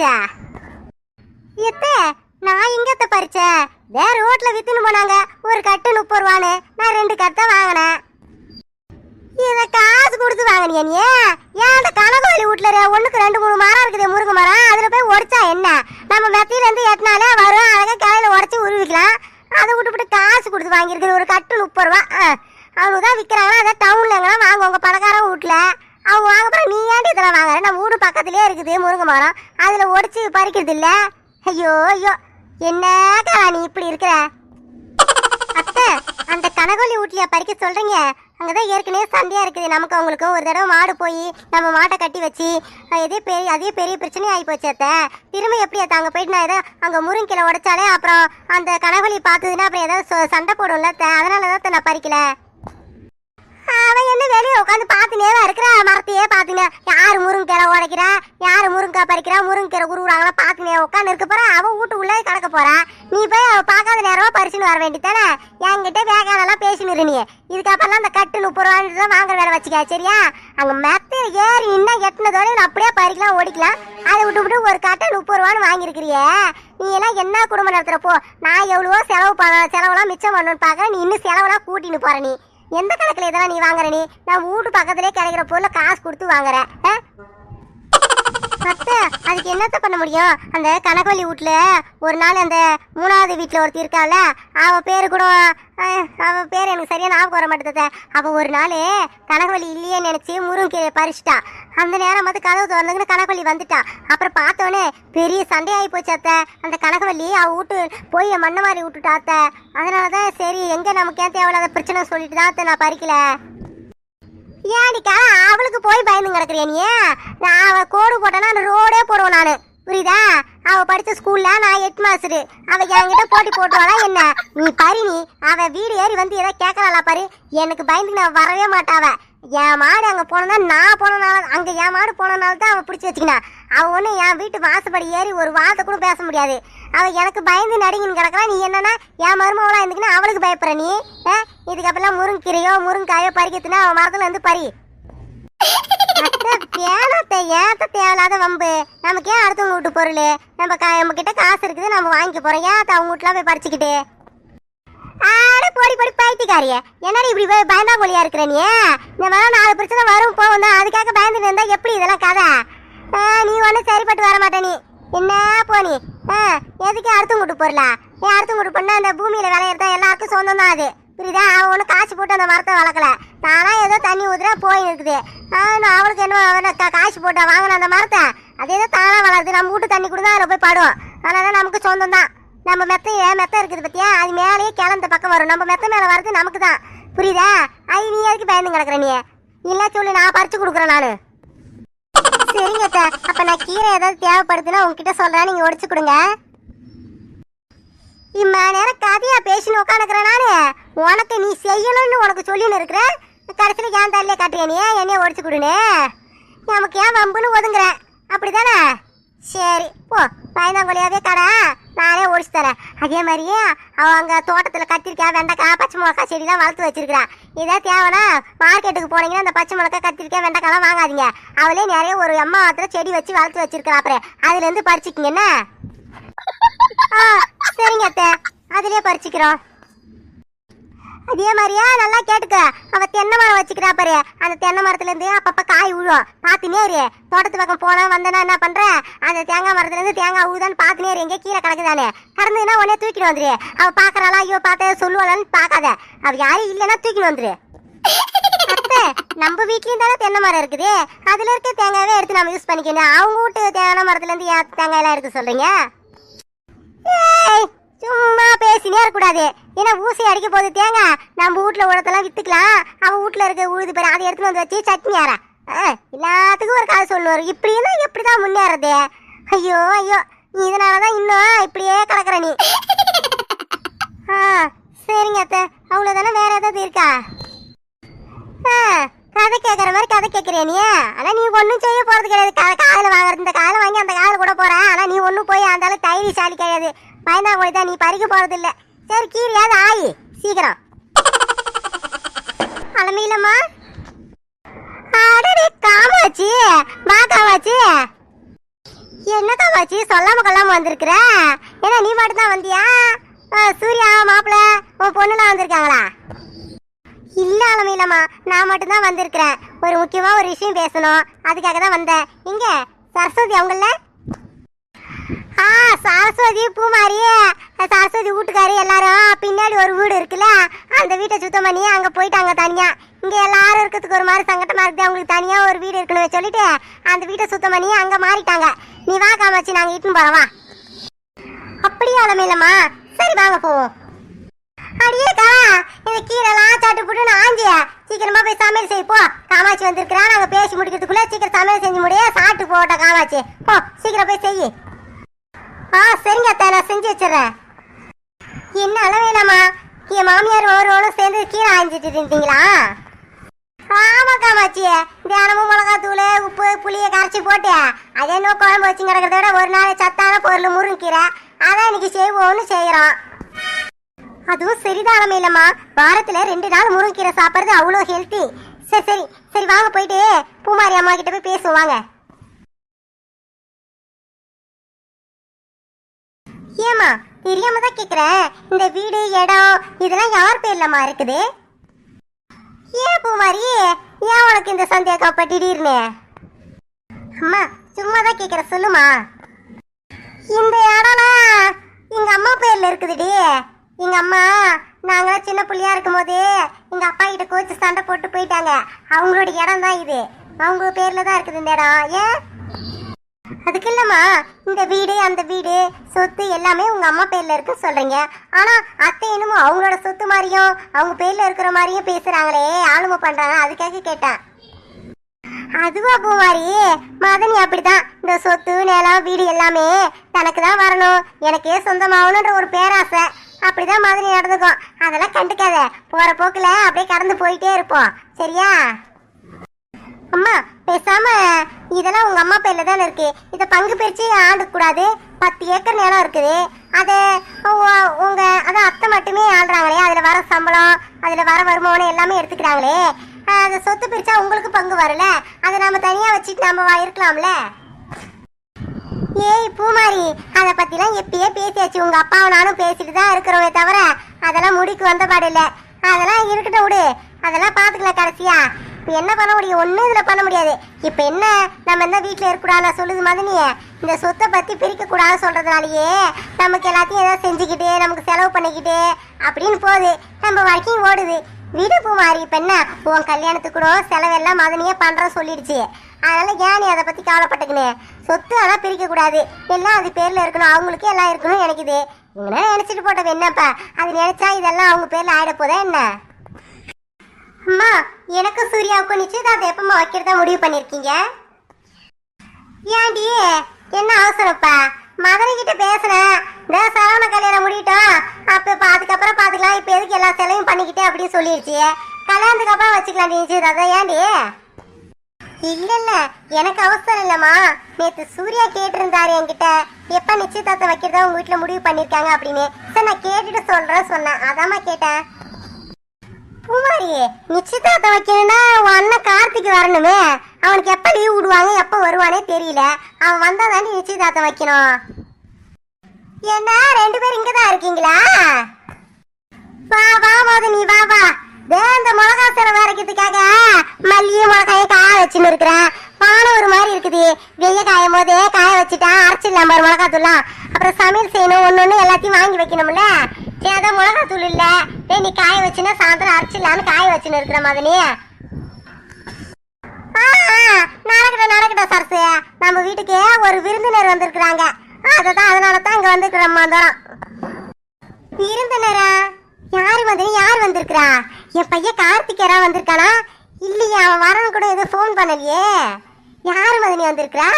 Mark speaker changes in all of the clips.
Speaker 1: பறிச்ச? எத்த நான் எங்கத்த பறிச்சேன்? வேற ரோட்ல வித்துன்னு போனாங்க. ஒரு கட்டு முப்பது ரூபான்னு நான் ரெண்டு கட்டை வாங்கினேன். இதை காசு கொடுத்து வாங்கினியா நீ? ஏன் அந்த கனகோலி வீட்டுல ரெ- ஒண்ணுக்கு ரெண்டு மூணு மரம் இருக்குது முருங்கை மரம். அதில் போய் உடச்சா என்ன? நம்ம மெத்தியில இருந்து எட்டினாலே வரும். அழகா கிளையில உடச்சி உருவிக்கலாம். அதை விட்டு காசு கொடுத்து வாங்கியிருக்குது. ஒரு கட்டு முப்பது ரூபா அவங்க தான் விற்கிறாங்கன்னா அதை டவுன்ல எங்கெல்லாம் வாங்குவாங்க பணக்காரன் வீட்டுல. அவங்க வாங்க நீ ஏன்டி இதெல்லாம் வாங்குற? நம்ம வீடு பக்கத்துலேயே இருக்குது முருங்கை மரம். அதில் உடைச்சு பறிக்கிறது இல்லை? ஐயோ ஐயோ. என்னக்கா நீ இப்படி இருக்கிற? அத்தை அந்த கனகோலி வீட்லயா பறிக்க சொல்கிறீங்க அங்கதான் ஏற்கனவே சண்டையா இருக்குது. நமக்கு அவங்களுக்கு ஒரு தடவை மாடு போய் நம்ம மாட்டை கட்டி வச்சு அஹ், இதே பெரிய அதே பெரிய பிரச்சனையும் ஆகி போச்சு அத்தை. திரும்ப எப்படி அத்தை அங்கே போயிட்டு நான் ஏதோ அங்கே முருங்கில உடைச்சாலே அப்புறம் அந்த கனகோலி பார்த்ததுன்னா அப்புறம் ஏதாவது சண்டை போடும்ல அத்தை. அதனாலதான் நான் பறிக்கல. அவன் என்ன வெளியே உட்காந்து பார்த்துனே இருக்கிற மரத்தையே பார்த்துனே. யாரு முருங்கீரை உடைக்கிறா யாரு முருங்கக்காய் பறிக்கிறா முருங்கீரை உருவுறாங்களா பார்த்துனே உட்காந்து இருக்க போறா. அவன் வீட்டு உள்ளே கிடக்க போறா. நீ போய் அவள் பார்க்காத நேரமா பறிச்சுன்னு வர வேண்டியதானே என்கிட்ட வேகாலெல்லாம் பேசினு நீ. இதுக்கப்புறம் அந்த கட்டு முப்பது ரூபான்னு தான் வாங்குற வேலை வச்சுக்கா சரியா? அங்கே மெத்த ஏறி நின்னா எட்டினதோட அப்படியே பறிக்கலாம் ஓடிக்கலாம். அதை விட்டு விட்டு ஒரு கட்டை முப்பது ரூபான்னு வாங்கியிருக்கிறியே. நீ எல்லாம் என்ன குடும்பம் நடத்துகிறப்போ நான் எவ்வளவோ செலவு பண்ண செலவெல்லாம் மிச்சம் பண்ணணும்னு பார்க்குறேன். நீ இன்னும் செலவெல்லாம் கூட்டின்னு போற நீ. எந்த கணக்குல இதெல்லாம் நீ வாங்குற நீ? நான் வீட்டு பக்கத்துலயே கிடைக்கிற பொருளை காசு கொடுத்து வாங்குறேன் பத்து அத்தை அதுக்கு என்னத்த பண்ண முடியும்? அந்த கனகவல்லி வீட்ல ஒரு நாள் அந்த மூணாவது வீட்டில் ஒருத்தி இருக்கால அவ பேரு கூட அவ பேர் எனக்கு சரியா ஞாபகம் வர மாட்டேத அவள் ஒரு நாள் கனகவல்லி இல்லையே நினைச்சு முருங்கீரை பறிச்சிட்டா. அந்த நேரம் பார்த்து கதவு திறந்துங்கன்னு கனகவல்லி வந்துட்டா. அப்புறம் பார்த்தோன்னே பெரிய சண்டையாகி போச்சு அத்தை அந்த கனகவல்லி அவ வீட்டு போய் மண்ணை மாதிரி விட்டுட்டா அத்தை அதனாலதான் சரி எங்க நமக்கு ஏன் தேவையில்லாத பிரச்சனை சொல்லிட்டு தான் அத்தை நான் பறிக்கல. ஏடிக்கா அவளுக்கு போய் பயந்து கிடக்குறியா நீ? நான் அவ கோடு போட்டேன்னா அந்த ரோடே போடுவேன் நானு. புரியுதா? அவ படிச்ச ஸ்கூல்ல நான் ஹெட் மாஸ்டர் அவ என்கிட்ட போட்டி போட்டுவாளா என்ன? நீ பாரு நீ. அவ வீடு ஏறி வந்து ஏதோ கேட்கறாளா பாரு. எனக்கு பயந்து நான் வரவே மாட்டாவ என் மாடு அங்க போனதா நான் போனனால அங்க என் மாடு போனனால தான் அவ பிடிச்சி வச்சுக்கினா. அவன் ஒன்று என் வீட்டு வாசப்படி ஏறி ஒரு வார்த்தை கூட பேச முடியாது. அவள் எனக்கு பயந்து நடுங்கின்னு கிடக்குறா நீ என்னன்னா என் மருமவளா இருந்துக்குன்னா அவளுக்கு பயப்படுற நீ? இதுக்கப்புறம் முருங்கீரையோ முருங்காயோ பறிக்கிறதுனா அவன் மரத்தில் வந்து பறி. தேனத்தை ஏத்த தேவையில்லாத வம்பு? நமக்கு ஏன் அடுத்தவங்க வீட்டு பொருள்? நம்ம க நம்ம கிட்ட காசு இருக்குது நம்ம வாங்கிக்க போறோம். ஏன் அவங்க வீட்டுல போய் பறிச்சுக்கிட்டு? ஆட போடி போடி பைத்தியக்காரிய. என்னடி இப்படி போய் பயந்தாங்கோலியா இருக்கிற நீ? இந்த மாதிரி நாலு பிரச்சனை வரும் போகும் தான் அதுக்காக பயந்துட்டு இருந்தா எப்படி இதெல்லாம் கதை? நீ ஒன்றும் சரிப்பட்டு வர மாட்டே நீ. என்ன போனி ஆ எதுக்கு அடுத்தவங்க கூட்டு பொருளா? ஏன் அடுத்தவங்க கூட்டு பண்ணா அந்த பூமியில விளையிறதா எல்லாருக்கும் சொந்தம் தான் அது. புரியுதா? அவன் ஒன்றும் காசு போட்டு அந்த மரத்தை வளர்க்கல. தானா ஏதோ தண்ணி ஊத்துறா போய் இருக்குது ஆ, அவளுக்கு என்ன அவன கா- காசு போட்டா வாங்கின அந்த மரத்தை? அது ஏதோ தானா வளருது. நம்ம வீட்டு தண்ணி கொடுத்தா அதில் போய் படும். அதனால நமக்கு சொந்தம் தான் நம்ம மெத்தைய மெத்தை இருக்குது பத்தியா? அது மேலேயே கிளந்த பக்கம் வரும். நம்ம மெத்த மேலே வர்றது நமக்கு தான் புரியுதா? அது நீ எதுக்கு பயந்து கிடக்குற நீ? இல்லை சொல்லு நான் பறிச்சு கொடுக்குறேன் நான். சரிங்க அத்தை. அப்ப நான் கீரை ஏதாவது தேவைப்படுதுன்னா உங்ககிட்ட சொல்றேன். நீங்க உடைச்சு கொடுங்க. இம்மா நேரம் கதையா பேசின்னு உட்காந்துக்கிறேன் நானு. உனக்கு நீ செய்யணும்னு உனக்கு சொல்லின்னு இருக்கிற? கடைசியில் ஏன் தள்ளியே காட்டுறியா நீ? என்னைய உடைச்சு கொடுனே நமக்கு ஏன் வம்புன்னு ஒதுங்குறேன் அப்படிதானே சரி போ. பயந்தாங்கொழியாவே கடை. நானே ஒழிச்சு தரேன். அதே மாதிரியே அவங்க தோட்டத்தில் கத்திரிக்காய் வெண்டைக்காய் பச்சை மிளகாய் செடிலாம் வளர்த்து வச்சிருக்கிறேன் இதே தேவைன்னா மார்க்கெட்டுக்கு போனீங்கன்னா அந்த பச்சை மிளகாய் கத்திரிக்காய் வெண்டைக்காய்லாம் வாங்காதீங்க. அவளே நிறைய ஒரு அம்மா மாத்திரம் செடி வச்சு வளர்த்து வச்சிருக்கிறா அப்புறம் அதுலேருந்து பறிச்சிக்கிங்க என்ன? ஆ சரிங்க அத்தை. அதுலேயே பறிச்சிக்கிறோம். அதே மாதிரியா? நல்லா கேட்டுக்க. அவ தென்னை மரம் வச்சுக்கிறா பாரு. அந்த தென்னை மரத்துல இருந்து அப்பப்ப காய் விழும் பாத்துனே இரு. தோட்டத்து பக்கம் போனா வந்தனா என்ன பண்ற? அந்த தேங்காய் மரத்துல இருந்து தேங்காய் உழுதான்னு பாத்துனே இரு. எங்கே கீழே கிடக்குதானே கறந்துன்னா உடனே தூக்கிட்டு வந்துரு. அவ பாக்குறாளா ஐயோ பார்த்த சொல்லுவாளான்னு பாக்காத அவ யாரும் இல்லைன்னா தூக்கிட்டு வந்துரு. நம்ம வீட்லயும் தானே தென்னை மரம் இருக்குது. அதுல இருக்க தேங்காயவே எடுத்து நம்ம யூஸ் பண்ணிக்கணும். அவங்க வீட்டு தேங்காய் மரத்துல இருந்து ஏன் தேங்காய் எல்லாம் எடுத்து சொல்றீங்க? ஏய், சும்மா பேசினே இருக்கக்கூடாது. ஏன்னா ஊசி அடிக்க போகுது தேங்க நம்ம வீட்ல உடத்தெல்லாம் வித்துக்கலாம். அவன் வீட்ல இருக்க உழுது பேர் அதை எடுத்துன்னு வந்து வச்சு சட்னி ஆற. எல்லாத்துக்கும் ஒரு கதை சொல்லுவார். இப்படின்னா எப்படிதான் முன்னேறது? ஐயோ ஐயோ நீ இதனாலதான் இன்னும் இப்படியே கிடக்குற நீ. ஆ சரிங்க அத்தை. அவ்வளோதானே வேற ஏதாவது இருக்கா? ஆ, கதை கேட்குற மாதிரி கதை கேட்குறியா நீ? ஆனால் நீ ஒன்றும் செய்ய போகிறது கிடையாது. கா காதில் வாங்குறது இந்த காதில் வாங்கி அந்த காதில் கூட போகிறேன் ஆனால் நீ ஒன்றும் போய் அந்த அளவுக்கு தைரியசாலி கிடையாது. பயந்தா போய் தான் நீ பறிக்க போகிறது இல்லை சரி கீரையாவது ஆயி சீக்கிரம். அலமையிலம்மா அடடே காமாச்சு மா காமாச்சு என்ன காமாச்சி சொல்லாம கொள்ளாம வந்திருக்கிற? ஏன்னா நீ மட்டும் தான் வந்தியா? ஆ, சூர்யா மாப்பிள்ள உன் பொண்ணுலாம் வந்திருக்காங்களா? இல்ல அலமையிலம்மா நான் மட்டும்தான் வந்திருக்கிறேன். ஒரு முக்கியமா ஒரு விஷயம் பேசணும். அதுக்காக தான் வந்தேன். இங்க சரஸ்வதி அவங்கள ஆ சரஸ்வதி பூமாரி சரஸ்வதி வீட்டுக்காரி எல்லாரும். பின்னாடி ஒரு வீடு இருக்குல்ல அந்த வீட்டை சுத்தம் பண்ணி அங்க போயிட்டாங்க தனியா. இங்க எல்லாரும் இருக்கிறதுக்கு ஒரு மாதிரி சங்கடமா இருக்குது. அவங்களுக்கு தனியா ஒரு வீடு இருக்குன்னு சொல்லிட்டு அந்த வீட்டை சுத்தம் பண்ணி அங்க மாறிட்டாங்க. நீ வா காமாச்சி நாங்கள் இட்டுன்னு போறோம் வா. அப்படியே அலமையிலம்மா சரி வாங்க போவோம். அடியேக்கா இந்த கீரைலாம் சாட்டு போட்டு ஆஞ்சிய சீக்கிரமா போய் சமையல் செய் போ. காமாட்சி வந்திருக்கிறா நாங்க பேசி முடிக்கிறதுக்குள்ளே சீக்கிரம் சமையல் செஞ்சு முடிய சாப்பிட்டு போட்ட காமாட்சி. போ சீக்கிரம் போய் செய் ஆ சரிங்க அத்தை நான் செஞ்சு வச்சிடுறேன். என்ன அளவேலாமா என் மாமியார் ஒருவனும் சேர்ந்து கீரை ஆஞ்சிட்டு இருந்தீங்களா? ஆமாக்கா காமாட்சி தினமும் மிளகாத்தூள் உப்பு புளியை கரைச்சி போட்டு. அதே இன்னும் குழம்பு வச்சு கிடக்கிறத விட ஒரு நாள் சத்தான பொருள் முருங்கீரை அதான் இன்னைக்கு செய்வோம்னு செய்கிறோம் அதுவும் சரிதானமே இல்லைம்மா. வாரத்தில் ரெண்டு நாள் முருங்கீரை சாப்பிட்றது அவ்வளோ ஹெல்த்தி சரி சரி சரி வாங்க போயிட்டு பூமாரி அம்மா கிட்ட போய் பேசுவோம் ஏமா தெரியாம தான் கேக்குறேன் இந்த வீடு இடம் இதெல்லாம் யார் பேர்லமா இருக்குது? ஏன் பூமாரி? ஏன் உனக்கு இந்த சந்தேகம் அப்ப திடீர்னு? அம்மா சும்மா தான் கேக்குற. சொல்லுமா இந்த இடம்லாம் எங்க அம்மா பேர்ல இருக்குதுடி. எங்க அம்மா நாங்களாம் சின்ன பிள்ளையா இருக்கும் போது எங்க அப்பா கிட்ட கோச்சு சண்டை போட்டு போயிட்டாங்க. அவங்களோட இடம் தான் இது. அவங்க பேர்ல தான் இருக்குது இந்த இடம். ஏன்? அதுக்கு இல்லம்மா இந்த வீடு அந்த வீடு சொத்து எல்லாமே உங்க அம்மா பேர்ல இருக்க சொல்றீங்க. ஆனா அத்தை என்னமோ அவங்களோட சொத்து மாதிரியும் அவங்க பேர்ல இருக்கிற மாதிரியும் பேசுறாங்களே ஆளுமை பண்றாங்க அதுக்காக கேட்டேன். அதுவா பூமாரி மதனி அப்படிதான். இந்த சொத்து நிலம் வீடு எல்லாமே தனக்கு தான் வரணும். எனக்கே சொந்தமாகணுன்ற ஒரு பேராசை. அப்படிதான் மதனி நடந்துக்கும். அதெல்லாம் கண்டுக்காத. போற போக்குல அப்படியே கடந்து போயிட்டே இருப்போம். சரியா? அம்மா பேசாம இதெல்லாம் உங்க அம்மா பேர்ல தானே இருக்கு. இத பங்கு பிரிச்சு ஆண்டு கூடாது பத்து ஏக்கர் நிலம் இருக்குது. அது உ- உங்க அதான் அத்தை மட்டுமே ஆள்றாங்களே அதுல வர சம்பளம் அதுல வர வருமானம் எல்லாமே எடுத்துக்கிறாங்களே. அந்த சொத்து பிரிச்சா உங்களுக்கு பங்கு வரல அதை நாம தனியா வச்சுட்டு நாம வா- இருக்கலாம்ல? ஏய் பூமாரி அதை பத்திலாம் எப்பயே பேசியாச்சு. உங்க அப்பாவும் நானும் பேசிட்டு தான் இருக்கிறோமே தவிர அதெல்லாம் முடிக்கு வந்த பாடு இல்ல. அதெல்லாம் இருக்கட்டும் விடு. அதெல்லாம் பாத்துக்கலாம் கடைசியா. இப்போ என்ன பண்ண முடியும்? ஒன்றும் இதில் பண்ண முடியாது. இப்போ என்ன? நம்ம என்ன வீட்டில் இருக்கக்கூடாது? சொல்லுது மதனி இந்த சொத்தை பற்றி பிரிக்கக்கூடாதுன்னு சொல்கிறதுனாலயே நமக்கு எல்லாத்தையும் ஏதாவது செஞ்சுக்கிட்டு நமக்கு செலவு பண்ணிக்கிட்டு அப்படின்னு போகுது. நம்ம வாழ்க்கையும் ஓடுது. விடுப்பு பூமாரி இப்போ என்ன? உன் கல்யாணத்துக்கு கூட செலவெல்லாம் மதனியே பண்ணுறோம் சொல்லிடுச்சு. அதனால் ஏன் நீ அதை பற்றி கவலைப்பட்டுக்கினு சொத்து ஆனால் பிரிக்கக்கூடாது. எல்லாம் அது பேரில் இருக்கணும். அவங்களுக்கு எல்லாம் இருக்கணும் நினைக்குது. இவங்களே நினச்சிட்டு போட்டது என்னப்பா? அது நினச்சா இதெல்லாம் அவங்க பேரில் ஆகிட போதா என்ன? அம்மா எனக்கு சூர்யாவுக்கும் நிச்சயதார்த்தம் எப்பமா வைக்கிறதா முடிவு பண்ணிருக்கீங்க? ஏன்டி? என்ன அவசரப்பா? மதனி கிட்ட பேசுனேன் இந்த சரவண கல்யாணம் முடிட்டோம் அப்ப இப்ப அதுக்கப்புறம் பாத்துக்கலாம். இப்ப எதுக்கு எல்லா செலவும் பண்ணிக்கிட்டே அப்படின்னு சொல்லிடுச்சு கல்யாணத்துக்கு அப்புறம் வச்சுக்கலாம் நிச்சயதார்த்தம். ஏன்டி? இல்ல இல்ல எனக்கு அவசரம் இல்லம்மா. நேத்து சூர்யா கேட்டிருந்தாரு என்கிட்ட. எப்ப நிச்சயதார்த்தம் வைக்கிறதா உங்க வீட்டுல முடிவு பண்ணிருக்காங்க அப்படின்னு. சரி நான் கேட்டுட்டு சொல்றேன் சொன்னேன். அதாம்மா கேட்டேன். பூமாரி நிச்சயதார்த்தம் வைக்கணும்னா உன் அண்ணன் கார்த்திக் வரணுமே. அவனுக்கு எப்ப லீவ் விடுவாங்க எப்ப வருவானே தெரியல. அவன் வந்தா தாண்டி நிச்சயதார்த்தம் வைக்கணும். என்ன ரெண்டு பேரும் இங்கதான் இருக்கீங்களா? வா வா போது நீ வா வா. தே இந்த மிளகா சிறை வரைக்கிறதுக்காக மல்லியும் மிளகாயும் காய வச்சுன்னு இருக்கிறேன். பானை ஒரு மாதிரி இருக்குது. வெய்ய காயும் போதே காய வச்சுட்டேன் அரைச்சிடலாம் பாரு மிளகாத்தூள்லாம். அப்புறம் சமையல் செய்யணும் ஒன்று ஒன்று எல்லாத்தையும் வாங்கி வைக்கணும்ல. சரி அதான் தூள் இல்ல. டேய் நீ காய வச்சுன்னா சாயந்தரம் அரைச்சிடலான்னு காய வச்சுன்னு இருக்கிற மாதிரி. ஆ, ஆ, நடக்கட்டும் நடக்கட்டும் சரசு. நம்ம வீட்டுக்கு ஒரு விருந்தினர் வந்திருக்கிறாங்க. அதுதான் அதனால தான் இங்க வந்திருக்கிறோம் மந்தரம். விருந்தினரா? யாரு வந்து யார் வந்திருக்கிறா? என் பையன் கார்த்திகேரா வந்திருக்கானா? இல்லையா அவன் வரணும் கூட எதுவும் ஃபோன் பண்ணலையே. யாரு மதினி வந்திருக்கிறா?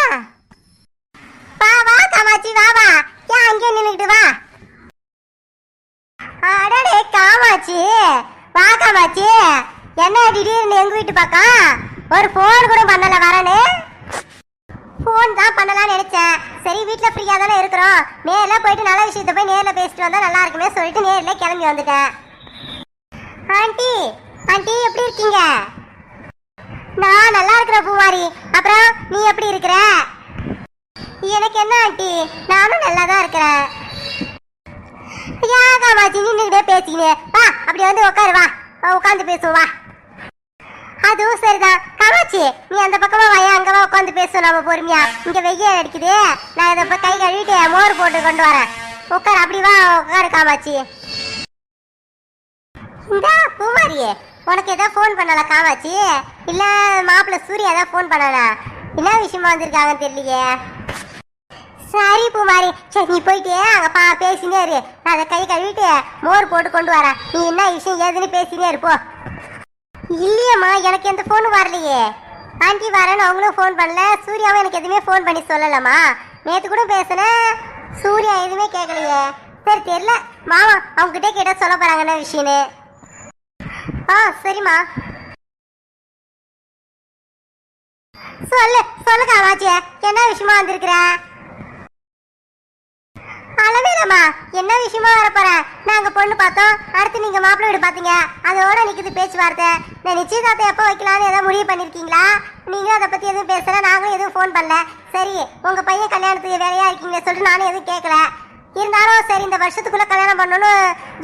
Speaker 1: வா வா காமாட்சி வா வா. ஏன் அங்கேயே நின்றுக்கிட்டு வா. அடடே காமாச்சி வா காமாட்சி. என்ன திடீர்னு எங்க வீட்டு பக்கம்? ஒரு ஃபோன் கூட பண்ணல வரேன்னு ஃபோன் தான் பண்ணலாம்னு நினைச்சேன். சரி வீட்டில் ஃப்ரீயாக தானே இருக்கிறோம். நேரில் போயிட்டு நல்ல விஷயத்த போய் நேரில் பேசிட்டு வந்தா நல்லா இருக்குமே சொல்லிட்டு நேரில் கிளம்பி வந்துட்டேன். ஆண்டி ஆண்டி எப்படி இருக்கீங்க? நான் நல்லா இருக்கிற பூவாரி. அப்புறம் நீ எப்படி இருக்கிற? எனக்கு என்ன ஆண்டி? நானும் நல்லா தான் இருக்கிறேன். ஏன் காமாட்சி நின்றுக்கிட்டே பேசிக்கினே. வா அப்படி வந்து உட்காரு வா. உட்காந்து பேசுவோம் வா. அதுவும் சரிதான். காமாட்சி நீ அந்த பக்கமா வாயா அங்கவா உட்காந்து பேசுவோம் நம்ம பொறுமையா. இங்க வெயில் அடிக்குது. நான் இதை கை கழுவிட்டு மோர் போட்டு கொண்டு வரேன். உட்காரு அப்படி வா உட்காரு காமாட்சி. இந்த குமாரியே உனக்கு ஏதோ ஃபோன் பண்ணல காமாட்சி? இல்ல மாப்பிள்ள சூர்யா ஏதோ ஃபோன் பண்ணல. என்ன விஷயமா வந்திருக்காங்கன்னு தெரியலையே. சரி பூமாரி. சரி நீ போயிட்டு அங்க பா பேசினே இரு. நான் அதை கை கழுவிட்டு மோர் போட்டு கொண்டு வரேன். நீ என்ன விஷயம் ஏதுன்னு பேசினே இருப்போ இல்லையம்மா எனக்கு எந்த ஃபோனும் வரலையே. ஆண்டி வரேன்னு அவங்களும் ஃபோன் பண்ணல. சூர்யாவும் எனக்கு எதுவுமே ஃபோன் பண்ணி சொல்லலம்மா. நேற்று கூட பேசினேன் சூர்யா எதுவுமே கேட்கலையே சரி தெரியல. மாமா அவங்க கேட்டால் சொல்ல போறாங்க என்ன விஷயம்னு. ஆ சரிம்மா. சொல்லு சொல்லுக்கா காமாட்சிய என்ன விஷயமா வந்திருக்கிறேன் அளவிலம்மா. என்ன விஷயமா வர போறேன் நாங்க பொண்ணு பார்த்தோம். அடுத்து நீங்க மாப்பிள்ளை வீடு பாத்தீங்க அதோட நிக்குது பேச்சுவார்த்தை. இந்த நிச்சயதார்த்தம் எப்போ வைக்கலாம்னு ஏதாவது முடிவு பண்ணிருக்கீங்களா? நீங்களும் அதை பத்தி எதுவும் பேசல. நாங்களும் எதுவும் ஃபோன் பண்ணல. சரி உங்க பையன் கல்யாணத்துக்கு வேலையா இருக்கீங்க சொல்லிட்டு நானும் எதுவும் கேட்கல இருந்தாலும் சரி இந்த வருஷத்துக்குள்ள கல்யாணம் பண்ணணும்னு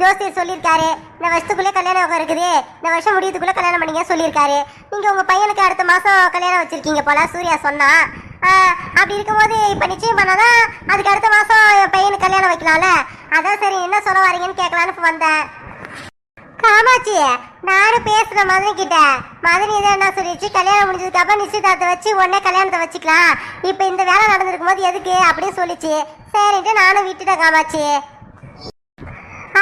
Speaker 1: ஜோசியர் சொல்லியிருக்காரு. இந்த வருஷத்துக்குள்ளே கல்யாணம் இருக்குது. இந்த வருஷம் முடியத்துக்குள்ள கல்யாணம் பண்ணிங்க சொல்லியிருக்காரு. நீங்க உங்க பையனுக்கு அடுத்த மாசம் கல்யாணம் வச்சிருக்கீங்க போல. சூர்யா சொன்னா. அப்படி இருக்கும்போது இப்போ நிச்சயம் பண்ணாதான் அதுக்கு அடுத்த மாதம் என் பையனுக்கு கல்யாணம் வைக்கலாம்ல? அதான் சரி என்ன சொல்ல வரீங்கன்னு கேட்கலான்னு வந்தேன். காமாட்சி நானும் பேசுற மதுரை கிட்ட. மதுரை இதை என்ன சொல்லிடுச்சு கல்யாணம் முடிஞ்சதுக்கு அப்புறம் வச்சு உடனே கல்யாணத்தை வச்சுக்கலாம். இப்போ இந்த வேலை நடந்திருக்கும் போது எதுக்கு அப்படின்னு சொல்லிச்சு. சரின்ட்டு நானும் விட்டுட்டேன் காமாட்சி.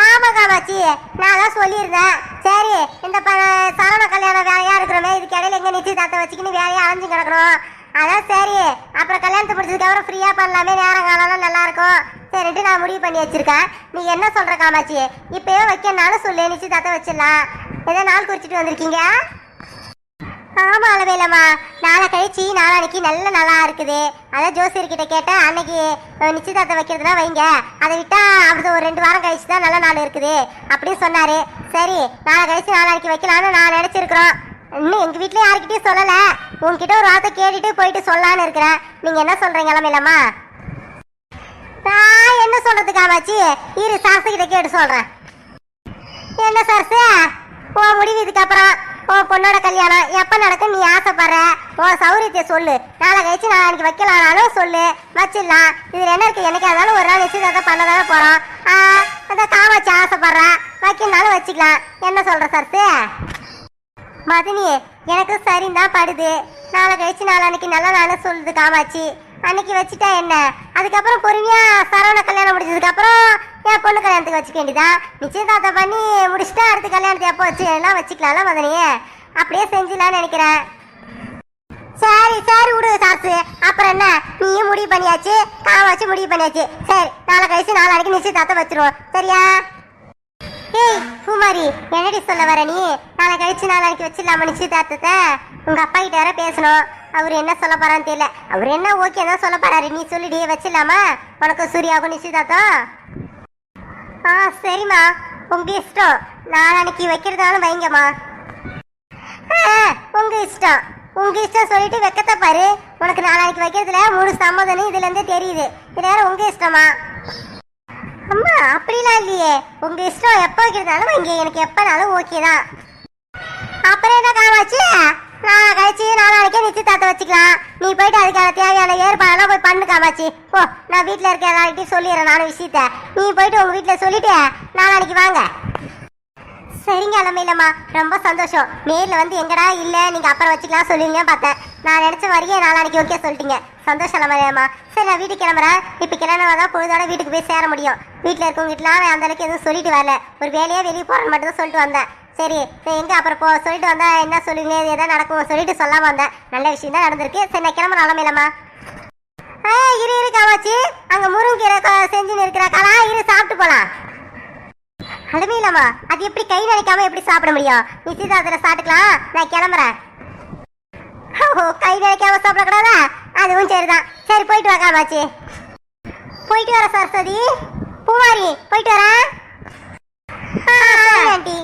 Speaker 1: ஆமா காமாட்சி நான் தான் சொல்லியிருந்தேன். சரி இந்த ப சரவண கல்யாணம் வேலையா இருக்கிறோமே இதுக்கு இடையில எங்க நிச்சயதார்த்தம் வச்சுக்கின்னு வேலையா அழிஞ்சு கிடக்கணும். அதான் சரி. அப்புறம் கல்யாணத்தை முடிச்சதுக்கு அப்புறம் ஃப்ரீயா பண்ணலாமே நேரம் காலம்லாம் நல்லா இருக்கும். சரின்ட்டு நான் முடிவு பண்ணி வச்சிருக்கேன். நீ என்ன சொல்ற காமாட்சி? இப்பயே வைக்கனாலும் சொல்லு நிச்சயதார்த்தம் வச்சிடலாம். ஏதோ நாள் குறிச்சிட்டு வந்திருக்கீங்க? ஆமா அளவேலம்மா. நாளை கழிச்சு நாளானைக்கு நல்ல நல்லா இருக்குது. அதான் ஜோசியர்கிட்ட கேட்டேன். அன்னைக்கு அஹ், நிச்சயதார்த்தம் வைக்கிறதுனா வைங்க. அதை விட்டா அப்படி ஒரு ரெண்டு வாரம் கழிச்சு தான் நல்ல நாள் இருக்குது. அப்படின்னு சொன்னாரு. சரி நாளை கழிச்சு நாளானைக்கு வைக்கலாம்னு நான் நினைச்சிருக்கிறோம். இன்னும் எங்க வீட்டில் யாருக்கிட்டையும் சொல்லல. உங்ககிட்ட ஒரு வார்த்தை கேட்டுட்டு போயிட்டு சொல்லலான்னு இருக்கிறேன். நீங்க என்ன சொல்றீங்க அளவேலம்மா நான் என்ன சொல்றது காமாச்சி இரு சாஸ்து கிட்ட கேட்டு சொல்றேன். என்ன சரசு உன் முடிவு இதுக்கப்புறம். உன் பொண்ணோட கல்யாணம். எப்போ நடக்கும் நீ ஆசைப்படுற? உன் சௌரியத்தை சொல்லு. நாளை கழிச்சு நான் அன்னைக்கு வைக்கலானாலும் சொல்லு. வச்சிடலாம். இதில் என்ன இருக்கு? எனக்கு இருந்தாலும் ஒரு நாள் நிச்சயதார்த்தம் பண்ண தானே போகிறோம் அந்த காமாட்சி ஆசைப்படுறேன் வைக்கணும்னாலும் வச்சுக்கலாம். என்ன சொல்ற சரசு மதினியே எனக்கு சரிந்தான் படுது. நாளை கழிச்சு நாளான்னைக்கு நல்ல நாள் சொல்லுது காமாட்சி. அன்னைக்கு வச்சுட்டா என்ன? அதுக்கப்புறம் பொறுமையா சரவண கல்யாணம் முடிஞ்சதுக்கு அப்புறம் என் பொண்ணு கல்யாணத்துக்கு வச்சுக்க வேண்டியதான் நிச்சயதார்த்தம் பண்ணி முடிச்சுட்டா அடுத்த கல்யாணத்தை எப்போ வச்சு எல்லாம் வச்சுக்கலாம்ல மதனியே அப்படியே செஞ்சிடலாம்னு நினைக்கிறேன். சரி சரி விடு சாசு அப்புறம் என்ன? நீயும் முடிவு பண்ணியாச்சு காமாச்சு முடிவு பண்ணியாச்சு. சரி நாளை கழிச்சு நாளானைக்கு நிச்சயதார்த்தம் வச்சிருவோம். சரியா? ஏய் பூமாரி என்னடி சொல்ல வர நீ? நாளை கழிச்சு நாளைக்கு வச்சிடலாமா நிச்சயதார்த்தத்தை? உங்க அப்பா கிட்ட வேற பேசணும். அவர் என்ன சொல்ல போறான்னு தெரியல. அவர் என்ன ஓகே தான் சொல்ல போறாரு. நீ சொல்லிடி வச்சிடலாமா? உனக்கு சூர்யாவுக்கும் நிச்சயதார்த்தம்? ஆ சரிம்மா. உங்க இஷ்டம். நாளைக்கு வைக்கிறதாலும் வைங்கம்மா. ஆ, உங்க இஷ்டம். உங்க இஷ்டம் சொல்லிட்டு வெக்கத்தை பாரு. உனக்கு நாளைக்கு வைக்கிறதுல மூணு சம்மதம் இதுல இருந்தே தெரியுது. இது வேற உங்க இஷ்டமா? அம்மா அப்படிலாம் இல்லையே. உங்க இஷ்டம் எப்போ வைக்கிறதாலும் இங்க எனக்கு எப்பனாலும் ஓகே தான். அப்புறம் என்ன காமாச்சு நான் கழிச்சு நாளைக்கே நிச்சயதார்த்தம் வச்சுக்கலாம். நீ போயிட்டு அதுக்கான தேவையான ஏற்பாடெல்லாம் போய் பண்ணு காமாச்சு ஓ நான் வீட்டில் இருக்க எல்லார்கிட்டையும் சொல்லிடுறேன் நானும் விஷயத்த. நீ போயிட்டு உங்க வீட்டில் சொல்லிட்டு நாளைக்கு வாங்க. சரிங்க அலமையிலம்மா ரொம்ப சந்தோஷம். நேரில் வந்து எங்கடா இல்லை? நீங்கள் அப்புறம் வச்சுக்கலாம் சொல்லுவீங்க பார்த்தேன். நான் நினச்ச வரையே நாளைக்கு ஓகே சொல்லிட்டீங்க. சந்தோஷம் அலமையிலம்மா சரி நான் வீட்டுக்கு கிளம்புறேன். இப்போ கிளம்பினா தான் பொழுதோட வீட்டுக்கு போய் சேர முடியும். வீட்டில் இருக்கவங்க வீட்டிலாம் அந்த அளவுக்கு எதுவும் சொல்லிட்டு வரல. ஒரு வேலையாக வெளியே போகிறேன்னு மட்டும் தான் சொல்லிட்டு வந்தேன். சரி எங்கே அப்புறம் போ? சொல்லிட்டு வந்தால் என்ன சொல்லுங்க? எதாவது நடக்கும்? சொல்லிட்டு சொல்லாமல் வந்தேன். நல்ல விஷயம் தான் நடந்திருக்கு. சரி நான் கிளம்ப அலமையிலம்மா ஆ இரு இரு காமாச்சி அங்கே முருங்கீரை கொ- செஞ்சுன்னு இருக்கிறாக்காளா இரு சாப்பிட்டு போகலாம் அடமையிலாமா அது எப்படி கை நினைக்காம எப்படி சாப்பிட முடியும்? நிச்சயதார்த்தத்தில் சாப்பிட்டுக்கலாம். நான் கிளம்புறேன். ஓ கை நினைக்காம சாப்பிடக்கூடாதா? அதுவும் சரிதான். சரி போயிட்டு வா காமாச்சி போயிட்டு வர சரஸ்வதி. பூவாரி போயிட்டு வரேன். ஆண்டி.